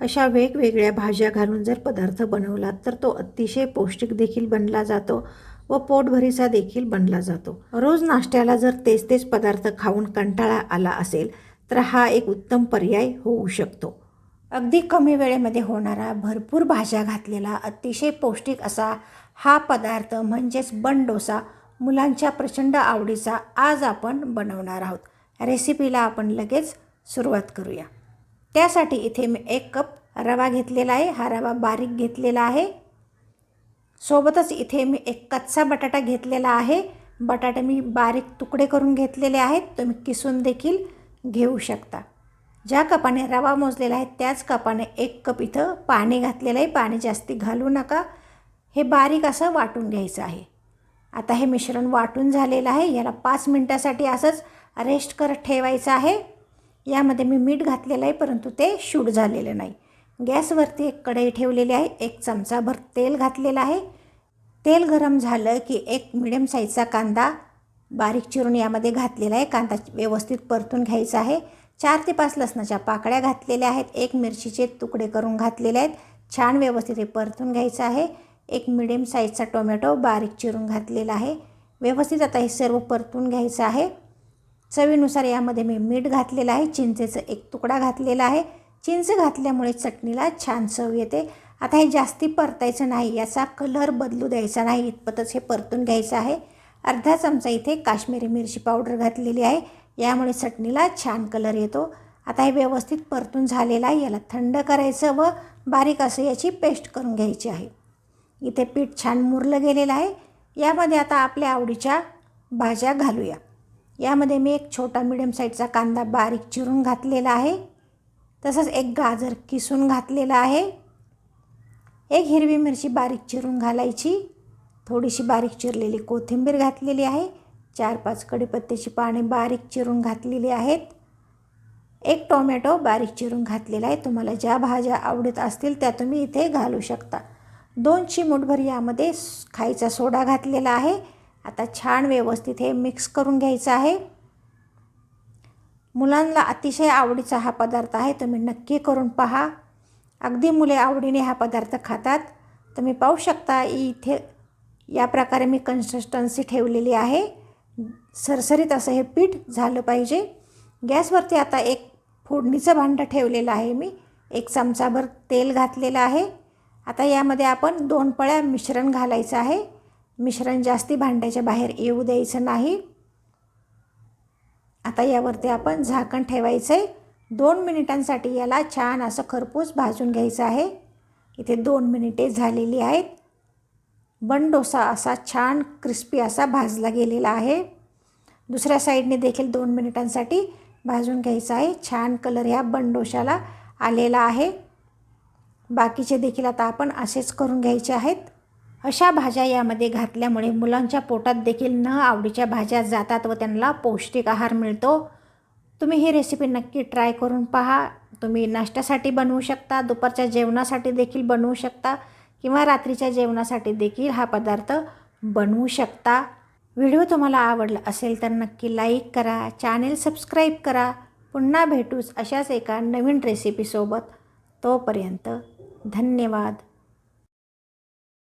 अशा वेगवेगळ्या भाज्या घालून जर पदार्थ बनवला तर तो अतिशय पौष्टिक देखील बनला जातो व पोटभरीचा देखील बनला जातो. रोज नाश्त्याला जर तेच तेच पदार्थ खाऊन कंटाळा आला असेल तर हा एक उत्तम पर्याय होऊ शकतो. अगदी कमी वेळेमध्ये होणारा भरपूर भाज्या घातलेला अतिशय पौष्टिक असा हा पदार्थ म्हणजेच बन डोसा मुलांच्या प्रचंड आवडीचा आज आपण बनवणार आहोत. रेसिपीला आपण लगेच सुरुवात करूया. त्यासाठी इथे मी एक कप रवा घेतलेला आहे. हा रवा बारीक घेतलेला आहे. सोबतच इथे मी एक कच्चा बटाटा घेतलेला आहे. बटाटे मी बारीक तुकडे करून घेतलेले आहेत. तुम्ही किसून देखील घेऊ शकता. ज्या कपाने रवा मोजलेला आहे त्याच कपाने एक कप इथं पाणी घातलेलं आहे. पाणी जास्ती घालू नका. हे बारीक असं वाटून घ्यायचं आहे. आता हे मिश्रण वाटून झालेलं आहे. याला पाच मिनटासाठी असंच रेस्ट करत ठेवायचं आहे. यामध्ये मी मीठ घातलेलं आहे परंतु ते शूट झालेलं नाही. गॅसवरती एक कढई ठेवलेली आहे एक चमचाभर तेल घातलेलं आहे. तेल गरम झालं की एक मिडियम साईजचा कांदा बारीक चिरून यामध्ये घातलेला आहे. कांदा व्यवस्थित परतून घ्यायचा आहे. चार ते पाच लसणाच्या पाकळ्या घातलेल्या आहेत. एक मिरचीचे तुकडे करून घातलेले आहेत. छान व्यवस्थित हे परतून घ्यायचं आहे. एक मिडियम साईजचा टोमॅटो बारीक चिरून घातलेला आहे. व्यवस्थित आता हे सर्व परतून घ्यायचं आहे. चवीनुसार यामध्ये मी मीठ घातलेलं आहे चिंचेचं एक तुकडा घातलेला आहे. चिंच घातल्यामुळे चटणीला छान चव येते. आता हे जास्ती परतायचं नाही याचा कलर बदलू द्यायचा नाही इतपतच हे परतून घ्यायचं आहे. अर्धा चमचा इथे काश्मीरी मिरची पावडर घातलेली आहे यामुळे चटणीला छान कलर येतो. आता हे व्यवस्थित परतून झालेलं आहे याला थंड करायचं व बारीक असं याची पेस्ट करून घ्यायची आहे. इथे पीठ छान मुरलं गेलेलं आहे. यामध्ये आता आपल्या आवडीच्या भाज्या घालूया. यामध्ये मी एक छोटा मिडियम साईजचा कांदा बारीक चिरून घातलेला आहे. तसंच एक गाजर किसून घातलेला आहे. एक हिरवी मिरची बारीक चिरून घालायची. थोडीशी बारीक चिरलेली कोथिंबीर घातलेली आहे. चार पाच कडीपत्त्याची पाने बारीक चिरून घातलेली आहेत. एक टोमॅटो बारीक चिरून घातलेला आहे. तुम्हाला ज्या भाज्या आवडत असतील त्या तुम्ही इथे घालू शकता. दोन चिमूटभर यामध्ये खायचा सोडा घातलेला आहे. आता छान व्यवस्थित हे मिक्स करून घ्यायचं आहे. मुलांना अतिशय आवडीचा हा पदार्थ आहे तुम्ही नक्की करून पहा. अगदी मुले आवडीने हा पदार्थ खातात. तुम्ही पाहू शकता इथे या प्रकारे मी कन्सिस्टन्सी ठेवलेली आहे. सरसरीत असं हे पीठ झालं पाहिजे. गॅसवरती आता एक फोडणीचं भांडं ठेवलेलं आहे मी. एक चमचाभर तेल घातलेलं आहे. आता यामध्ये आपण दोन पळ्या मिश्रण घालायचं आहे. मिश्रण जास्ती भांड्याच्या बाहेर येऊ द्यायचं नाही. आता यावरती आपण झाकण ठेवायचं आहे दोन मिनिटांसाठी याला छान असं खरपूस भाजून घ्यायचं आहे. इथे दोन मिनिटे झालेली आहेत. बन डोसा असा छान क्रिस्पी असा भाजला गेलेला आहे. दुसऱ्या साईडने देखील दोन मिनिटांसाठी भाजून घ्यायचा आहे. छान कलर ह्या बन डोशाला आलेला आहे. बाकीचे देखील आता आपण असेच करून घ्यायचे आहेत. अशा भाज्या यामध्ये घातल्यामुळे मुलांच्या पोटात देखील न आवडीच्या भाज्या जातात व त्यांना पौष्टिक आहार मिळतो. तुम्ही ही रेसिपी नक्की ट्राय करून पहा. तुम्ही नाश्त्यासाठी बनवू शकता दुपारच्या जेवणासाठी देखील बनवू शकता किंवा रात्रीच्या जेवणासाठी देखील हा पदार्थ बनवू शकता. व्हिडिओ तुम्हाला आवडला असेल तर नक्की लाईक करा चॅनेल सबस्क्राईब करा. पुन्हा भेटूच अशाच एका नवीन रेसिपीसोबत तोपर्यंत धन्यवाद.